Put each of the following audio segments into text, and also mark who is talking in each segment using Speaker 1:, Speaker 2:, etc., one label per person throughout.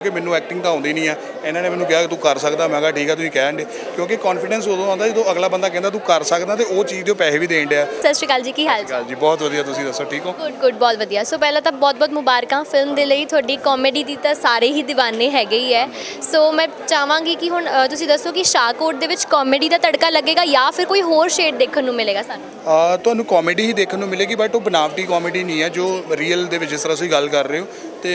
Speaker 1: ਕਿ ਮੈਨੂੰ ਐਕਟਿੰਗ ਤਾਂ ਆਉਂਦੀ ਨਹੀਂ ਆ। ਇਹਨਾਂ ਨੇ ਮੈਨੂੰ ਕਿਹਾ ਕਿ ਤੂੰ ਕਰ ਸਕਦਾ। ਮੈਂ ਕਿਹਾ ਠੀਕ ਆ ਤੁਸੀਂ ਕਹਿਣ ਦੇ। ਕਿਉਂਕਿ ਕੌਨਫੀਡੈਂਸ ਉਦੋਂ ਆਉਂਦਾ ਜਦੋਂ ਅਗਲਾ ਬੰਦਾ ਕਹਿੰਦਾ ਤੂੰ ਕਰ ਸਕਦਾ ਤੇ ਉਹ ਚੀਜ਼ ਦੇ ਉਹ ਪੈਸੇ ਵੀ ਦੇਣ ਡਿਆ।
Speaker 2: ਸਤਿ ਸ਼੍ਰੀ ਅਕਾਲ ਜੀ ਕੀ ਹਾਲ
Speaker 1: ਗੱਲ ਜੀ ਬਹੁਤ ਵਧੀਆ। ਤੁਸੀਂ ਦੱਸੋ ਠੀਕ ਹੋ?
Speaker 2: ਗੁੱਡ ਗੁੱਡ ਬਹੁਤ ਵਧੀਆ। ਸੋ ਪਹਿਲਾਂ ਤਾਂ ਬਹੁਤ-ਬਹੁਤ ਮੁਬਾਰਕਾਂ ਫਿਲਮ ਦੇ ਲਈ। ਤੁਹਾਡੀ ਕਾਮੇਡੀ ਦੀ ਤਾਂ ਸਾਰੇ ਹੀ دیਵਾਨੇ ਹੈਗੇ ਹੀ ਹੈ ਸੋ ਮੈਂ ਚਾਹਾਂਗੀ ਕਿ ਹੁਣ ਅ, ਤੁਸੀਂ ਦੱਸੋ ਕਿ ਸ਼ਾਹਕੋਟ ਦੇ ਵਿੱਚ ਕਾਮੇਡੀ ਦਾ ਤੜਕਾ ਲੱਗੇਗਾ ਜਾਂ ਫਿਰ ਕੋਈ ਹੋਰ ਸ਼ੇਡ ਦੇਖਣ ਨੂੰ ਮਿਲੇਗਾ ਸਾਨੂੰ?
Speaker 1: ਤੁਹਾਨੂੰ ਕਾਮੇਡੀ ਹੀ ਦੇਖਣ ਨੂੰ ਮਿਲੇਗੀ ਬਟ ਉਹ ਬਨਾਵਟੀ ਕਾਮੇਡੀ ਨਹੀਂ ਹੈ ਜੋ ਰੀਅਲ ਦੇ ਵਿੱਚ ਜਿਸ ਤਰ੍ਹਾਂ ਤੁਸੀਂ ਗੱਲ ਕਰ ਰਹੇ ਹੋ। ਤੇ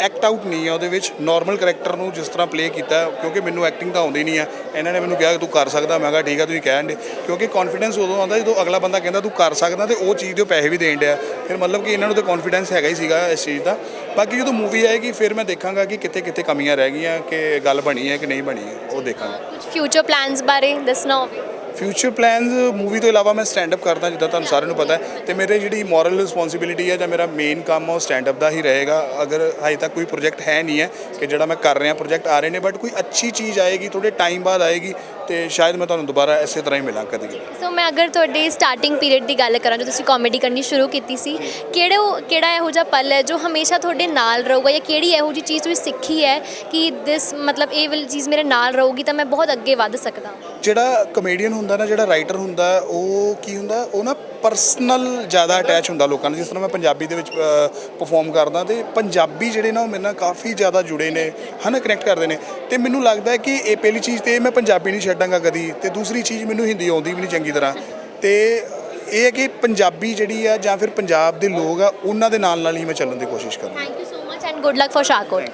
Speaker 1: ਐਕਟ ਆਊਟ ਨਹੀਂ ਹੈ ਉਹਦੇ ਵਿੱਚ। ਨਾਰਮਲ ਕੈਰੈਕਟਰ ਨੂੰ ਜਿਸ ਤਰ੍ਹਾਂ ਪਲੇ ਕੀਤਾ, ਕਿਉਂਕਿ ਮੈਨੂੰ ਐਕਟਿੰਗ ਤਾਂ ਆਉਂਦੀ ਨਹੀਂ ਹੈ ਇਹਨਾਂ ਨੇ ਮੈਨੂੰ ਕਿਹਾ ਤੂੰ ਕਰ ਸਕਦਾ। ਮੈਂ ਕਿਹਾ, ਠੀਕ ਆ, ਤੁਸੀਂ ਕਹਿਣ ਦੇ। ਕਿਉਂਕਿ ਕੌਨਫੀਡੈਂਸ ਉਦੋਂ ਆਉਂਦਾ ਜਦੋਂ ਅਗਲਾ ਬੰਦਾ ਕਹਿੰਦਾ, ਤੂੰ ਕਰ ਸਕਦਾ ਤੇ ਉਹ ਚੀਜ਼ ਦੇ ਪੈਸੇ ਵੀ ਦੇਣ ਡਿਆ। ਫਿਰ ਮਤਲਬ ਕਿ ਇਹਨਾਂ ਨੂੰ ਤਾਂ ਕੌਨਫੀਡੈਂਸ ਹੈਗਾ ਹੀ ਸੀਗਾ ਇਸ ਚੀਜ਼ ਦਾ। ਬਾਕੀ ਜਦੋਂ ਮੂਵੀ ਆਏਗੀ, ਫਿਰ ਮੈਂ ਦੇਖਾਂਗਾ ਕਿ ਕਿੱਥੇ ਕਿੱਥੇ ਕਮੀਆਂ ਰਹਿ ਗਈਆਂ, ਕਿ ਗੱਲ ਬਣੀ ਹੈ ਕਿ ਨਹੀਂ ਬਣੀ ਹੈ। ਉਹ ਦੇਖਾਂਗਾ।
Speaker 2: ਕੁਝ ਫਿਊਚਰ ਪਲਾਨਸ ਬਾਰੇ ਦੱਸਣਾ ਹੋਵੇ।
Speaker 1: ਫਿਊਚਰ ਪਲਾਨਸ ਮੂਵੀ ਤੋਂ ਇਲਾਵਾ ਮੈਂ ਸਟੈਂਡ ਅਪ ਕਰਦਾ ਜਿੱਦਾਂ ਤੁਹਾਨੂੰ ਸਾਰਿਆਂ ਨੂੰ ਪਤਾ ਹੈ ਤੇ ਮੇਰੇ ਜਿਹੜੀ ਮੋਰਲ ਰਿਸਪੌਂਸਿਬਿਲਿਟੀ ਹੈ ਜਾਂ ਮੇਰਾ ਮੇਨ ਕੰਮ ਉਹ ਸਟੈਂਡ ਅਪ ਦਾ ਹੀ ਰਹੇਗਾ। ਅਗਰ ਹਜੇ ਤੱਕ ਕੋਈ ਪ੍ਰੋਜੈਕਟ ਹੈ ਨਹੀਂ ਹੈ ਕਿ ਜਿਹੜਾ ਮੈਂ ਕਰ ਰਿਹਾ ਪ੍ਰੋਜੈਕਟ ਆ ਰਹੇ ਨੇ ਬਟ ਕੋਈ ਅੱਛੀ ਚੀਜ਼ ਆਏਗੀ ਥੋੜੇ ਟਾਈਮ ਬਾਅਦ ਆਏਗੀ ਤੇ ਸ਼ਾਇਦ ਮੈਂ ਤੁਹਾਨੂੰ ਦੁਬਾਰਾ ਇਸੇ ਤਰ੍ਹਾਂ ਹੀ ਮਿਲਾਂ ਕਦੇ
Speaker 2: ਸੋ ਮੈਂ ਅਗਰ ਤੁਹਾਡੇ ਸਟਾਰਟਿੰਗ ਪੀਰੀਅਡ ਦੀ ਗੱਲ ਕਰਾਂ ਜਦੋਂ ਤੁਸੀਂ ਕਾਮੇਡੀ ਕਰਨੀ ਸ਼ੁਰੂ ਕੀਤੀ ਸੀ ਕਿਹੜੇ ਕਿਹੜਾ ਇਹੋ ਜਿਹਾ ਪਲ ਹੈ ਜੋ ਹਮੇਸ਼ਾ ਤੁਹਾਡੇ ਨਾਲ ਰਹੂਗਾ ਜਾਂ ਕਿਹੜੀ ਇਹੋ ਜਿਹੀ ਚੀਜ਼ ਤੁਸੀਂ ਸਿੱਖੀ ਹੈ ਕਿ ਦਿਸ ਮਤਲਬ ਇਹ ਵਾਲੀ ਚੀਜ਼ ਮੇਰੇ ਨਾਲ ਰਹੂਗੀ ਤਾਂ ਮੈਂ ਬਹੁਤ ਅੱਗੇ ਵੱਧ ਸਕਦਾ?
Speaker 1: ਜਿਹੜਾ ਕਮੇਡੀਅਨ ਹੁੰਦਾ ਨਾ, ਜਿਹੜਾ ਰਾਈਟਰ ਹੁੰਦਾ, ਉਹ ਕੀ ਹੁੰਦਾ, ਉਹ ਨਾ ਪਰਸਨਲ ਜ਼ਿਆਦਾ ਅਟੈਚ ਹੁੰਦਾ ਲੋਕਾਂ ਨਾਲ ਜਿਸ ਤਰ੍ਹਾਂ ਮੈਂ ਪੰਜਾਬੀ ਦੇ ਵਿੱਚ ਪਰਫਾਰਮ ਕਰਦਾ ਤੇ ਪੰਜਾਬੀ ਜਿਹੜੇ ਨਾ, ਉਹ ਮੇਰੇ ਨਾਲ ਕਾਫੀ ਜ਼ਿਆਦਾ ਜੁੜੇ ਨੇ, ਹਨਾ ਕਨੈਕਟ ਕਰਦੇ ਨੇ। ਤੇ ਮੈਨੂੰ ਲੱਗਦਾ ਹੈ ਕਿ ਇਹ ਪਹਿਲੀ ਚੀਜ਼ ਤੇ ਮੈਂ ਪੰਜਾਬੀ ਨਹੀਂ ਛੱਡਾਂਗਾ ਕਦੀ, ਤੇ ਦੂਸਰੀ ਚੀਜ਼ ਮੈਨੂੰ ਹਿੰਦੀ ਆਉਂਦੀ ਵੀ ਨਹੀਂ ਚੰਗੀ ਤਰ੍ਹਾਂ। ਤੇ ਇਹ ਹੈ ਕਿ ਪੰਜਾਬੀ ਜਿਹੜੀ ਆ ਜਾਂ ਫਿਰ ਪੰਜਾਬ ਦੇ ਲੋਕ ਆ, ਉਹਨਾਂ ਦੇ ਨਾਲ ਨਾਲ ਹੀ ਮੈਂ ਚੱਲਣ ਦੀ ਕੋਸ਼ਿਸ਼ ਕਰਾਂ
Speaker 2: thank you so much and good luck for Shahkot